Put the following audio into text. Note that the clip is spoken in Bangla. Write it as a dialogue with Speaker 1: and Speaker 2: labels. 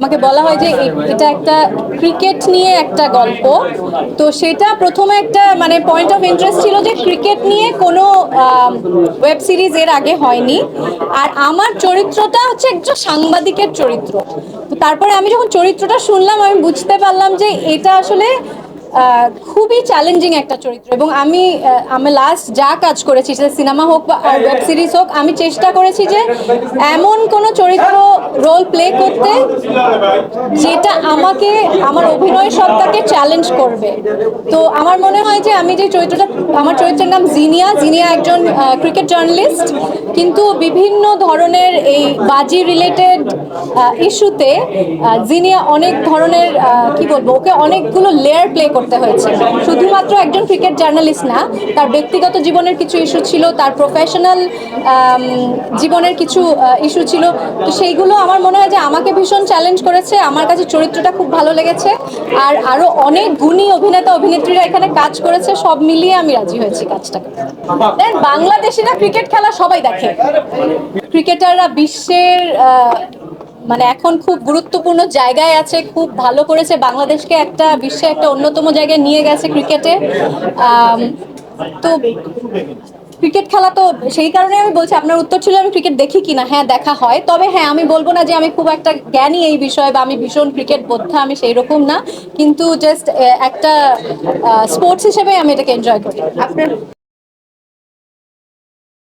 Speaker 1: আমাকে বলা হয় যে এটা একটা ক্রিকেট নিয়ে একটা গল্প। তো সেটা প্রথমে একটা মানে পয়েন্ট অফ ইন্টারেস্ট ছিল যে ক্রিকেট নিয়ে কোনো ওয়েব সিরিজ এর আগে হয়নি। আর আমার চরিত্রটা হচ্ছে একজন সাংবাদিকের চরিত্র। তো তারপরে আমি যখন চরিত্রটা শুনলাম, আমি বুঝতে পারলাম যে এটা আসলে খুবই চ্যালেঞ্জিং একটা চরিত্র। এবং আমি আমি লাস্ট যা কাজ করেছি, সেটা সিনেমা হোক বা ওয়েব সিরিজ হোক, আমি চেষ্টা করেছি যে এমন কোনো চরিত্র করতে, যেটা আমাকে, আমার অভিনয় সত্তাকে চ্যালেঞ্জ করবে। তো আমার মনে হয় যে আমি যে চরিত্রটা, আমার চরিত্রের নাম জিনিয়া। জিনিয়া একজন ক্রিকেট জার্নালিস্ট কিন্তু বিভিন্ন ধরনের এই বাজি রিলেটেড ইস্যুতে জিনিয়া অনেক ধরনের কি বলব, ওকে অনেকগুলো লেয়ার প্লে করতে হয়েছে। শুধুমাত্র একজন ক্রিকেট জার্নালিস্ট না, তার ব্যক্তিগত জীবনের কিছু ইস্যু ছিল, তার প্রফেশনাল জীবনের কিছু ইস্যু ছিল। তো সেইগুলো আমার মনে হয় যে আমাকে ভীষণ চ্যালেঞ্জ করেছে। আমার কাছে চরিত্রটা খুব ভালো লেগেছে। আর আরও অনেক গুণী অভিনেতা, অভিনেত্রীরা এখানে কাজ করেছে। সব মিলিয়ে আমি রাজি হয়েছি কাজটাকে। দেন বাংলাদেশিরা ক্রিকেট খেলা সবাই দেখে। ক্রিকেটাররা বিশ্বের মানে এখন খুব গুরুত্বপূর্ণ জায়গায় আছে, খুব ভালো করেছে। বাংলাদেশকে একটা, বিশ্বে একটা অন্যতম জায়গায় নিয়ে গেছে ক্রিকেটে তো ক্রিকেট খেলা তো সেই কারণে আমি বলছি, আপনার উত্তর ছিল আমি ক্রিকেট দেখি কিনা। হ্যাঁ দেখা হয়। তবে হ্যাঁ আমি বলব না যে আমি খুব একটা জ্ঞানী এই বিষয়ে বা আমি ভীষণ ক্রিকেট বোদ্ধা, আমি সেই রকম না। কিন্তু জাস্ট একটা স্পোর্টস হিসেবে আমি এটাকে এনজয় করি।
Speaker 2: আপনার